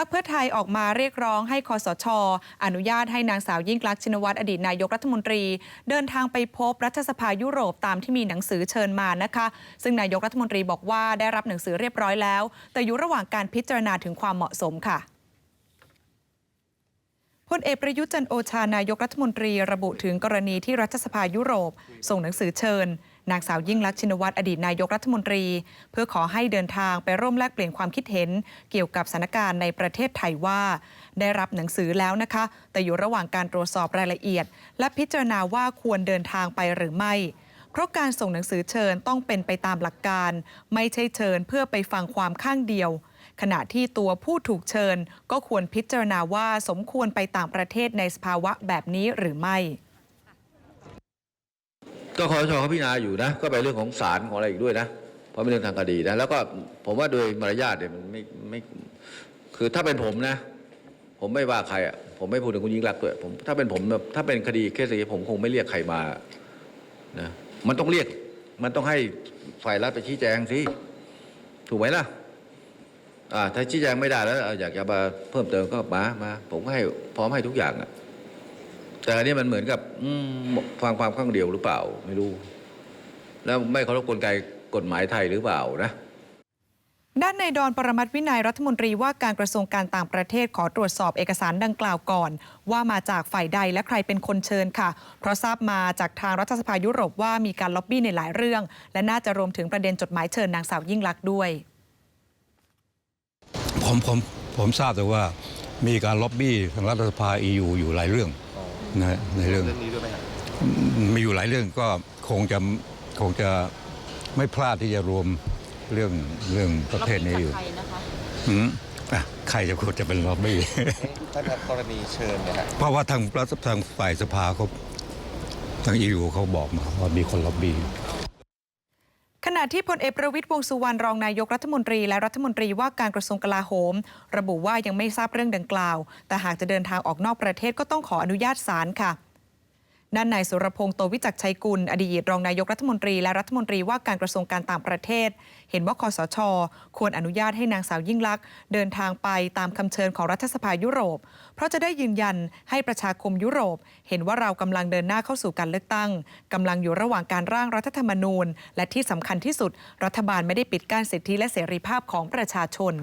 พักเพื่อไทยออกมาเรียกร้องให้คอสช อนุญาตให้นางสาวยิ่งลักษณ์ชินวัตรอดีตนายกรัฐมนตรี เดินทางไปพบรัฐสภายุโรปตามที่มีหนังสือเชิญมานะคะ ซึ่งนายกรัฐมนตรีบอกว่าได้รับหนังสือเรียบร้อยแล้ว แต่อยู่ระหว่างการพิจารณาถึงความเหมาะสมค่ะพลเอกประยุทธ์จันโอชานายกรัฐมนตรีระบุถึงกรณีที่รัฐสภายุโรป ส่งหนังสือเชิญ นางสาวยิ่งลักษณ์ชินวัตรอดีตนายกรัฐมนตรี เพื่อขอให้เดินทางไปร่วมแลกเปลี่ยนความคิดเห็น เกี่ยวกับสถานการณ์ในประเทศไทยว่า ได้รับหนังสือแล้วนะคะ แต่อยู่ระหว่างการตรวจสอบรายละเอียด และพิจารณาว่าควรเดินทางไปหรือไม่ เพราะการส่งหนังสือเชิญต้องเป็นไปตามหลักการ ไม่ใช่เชิญเพื่อไปฟังความข้างเดียวขณะที่ตัวผู้ถูกเชิญก็ควรพิจารณาว่าสมควรไปต่างประเทศในสภาวะแบบนี้หรือไม่ ก็คอสชเขาพิจารณาอยู่นะ ก็เป็นเรื่องของศาลของอะไรอีกด้วยนะ เพราะเป็นเรื่องทางคดีนะ แล้วก็ผมว่าโดยมารยาทเนี่ยมันไม่ไม่คือถ้าเป็นผมนะ ผมไม่ว่าใครอะผมไม่พูดถึงคุณยิ่งรักด้วยผมถ้าเป็นผมแบบถ้าเป็นคดีเคสนี้ผมคงไม่เรียกใครมานะมันต้องเรียก มันต้องให้ฝ่ายรัฐไปชี้แจงสิถูกไหมล่ะอ่าถ้าชี้แจงไม่ได้แล้วอาอยากจะมาเพิ่มเติมก็มามาผมก็ให้พร้อมให้ทุกอย่างอะ แต่อันนี้มันเหมือนกับอืมฟังความข้างเดียวหรือเปล่า ไม่รู้ แล้วไม่เคารพกลไกกฎหมายไทยหรือเปล่านะด้านในดอนปรมัตถวินัยรัฐมนตรีว่าการกระทรวงการต่างประเทศขอตรวจสอบเอกสารดังกล่าวก่อน ว่ามาจากฝ่ายใดและใครเป็นคนเชิญค่ะ เพราะทราบมาจากทางรัฐสภายุโรปว่ามีการล็อบบี้ในหลายเรื่อง และน่าจะรวมถึงประเด็นจดหมายเชิญนางสาวยิ่งลักษณ์ด้วย ผมผมผมทราบแต่ว่ามีการล็อบบี้ทางรัฐสภา EU อยู่หลายเรื่อง นะฮะในเรื่อง เรื่องนี้ด้วยไหมครับมีอยู่หลายเรื่องก็คงจะคงจะไม่พลาดที่จะรวมเรื่องเรื่องประเภทนี้อยู่อืมอะใครจะควรจะเป็นล็อบบี้ท่านครับกรณีเชิญเนี่ยฮะเพราะว่าทางรัฐทางฝ่ายสภาเขาทาง EU เขาบอกมาว่ามีคนล็อบบี้ข ณะที่พลเอกประวิทย์วงสุวรรณรองนายกรัฐมนตรีและรัฐมนตรีว่าการกระทรวงกลาโหม ระบุว่ายังไม่ทราบเรื่องดังกล่าว แต่หากจะเดินทางออกนอกประเทศก็ต้องขออนุญาตศาลค่ะ ด้านนายสุรพงษ์โตวิจักชัยกุล อดีตรองนายกรัฐมนตรีและรัฐมนตรีว่าการกระทรวงการต่างประเทศ เห็นว่าคอสช ควรอนุญาตให้นางสาวยิ่งลักษณ์เดินทางไปตามคำเชิญของรัฐสภายุโรป เพราะจะได้ยืนยันให้ประชาคมยุโรป เห็นว่าเรากำลังเดินหน้าเข้าสู่การเลือกตั้งกำลังอยู่ระหว่างการร่างรัฐธรรมนูญ และที่สำคัญที่สุด รัฐบาลไม่ได้ปิดกั้นสิทธิและเสรีภาพของประชาชน